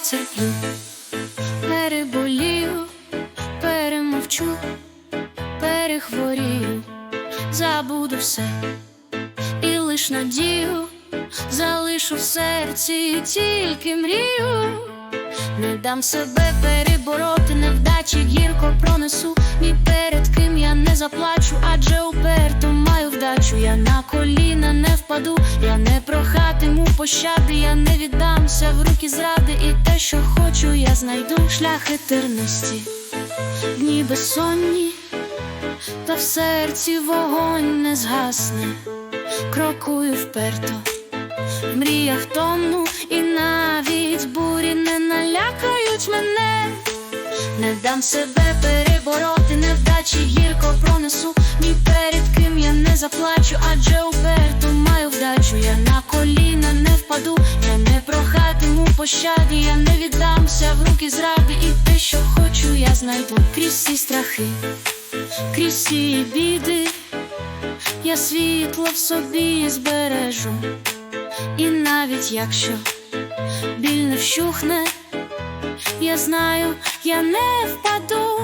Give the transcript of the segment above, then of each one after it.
відтерплю, переболію, перемовчу, перехворію, забуду все і лиш надію, залишу в серці тільки мрію. Не дам себе перебороти, невдачі гірко пронесу, ні перед ким я не заплачу, адже уперто маю вдачу, я не впаду, я не прохатиму пощади, я не віддамся в руки зради, і те, що хочу, я знайду шлях етерності, дні безсонні, та в серці вогонь не згасне, крокую вперто. В мріях тону і навіть бурі не налякають мене, не дам себе невдачі гірко пронесу, ні перед ким я не заплачу, адже уперто маю вдачу, я на коліна не впаду, я не прохатиму пощади, я не віддамся в руки зради, і те, що хочу, я знайду. Крізь всі страхи, крізь всі біди, я світло в собі збережу. І навіть якщо біль не вщухне, я знаю, я не впаду,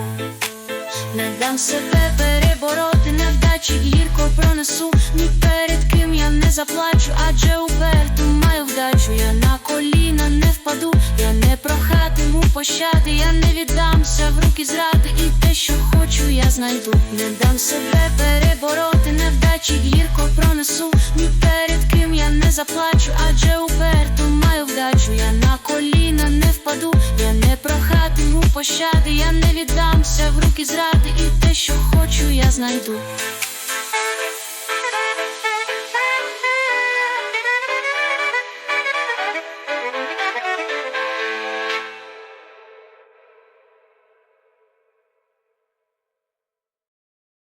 не дам себе перебороти, невдачі гірко пронесу, ні перед ким я не заплачу, адже уперто маю вдачу, я на коліна не впаду, я не прохатиму пощади, я не віддамся в руки зради, і те, що хочу, я знайду, не дам себе перебороти, невдачі гірко пронесу, ні перед ким я не заплачу, адже уперто маю вдачу, я на коліна не впаду, прохатиму пощади, я не віддамся в руки зради, і те, що хочу, я знайду.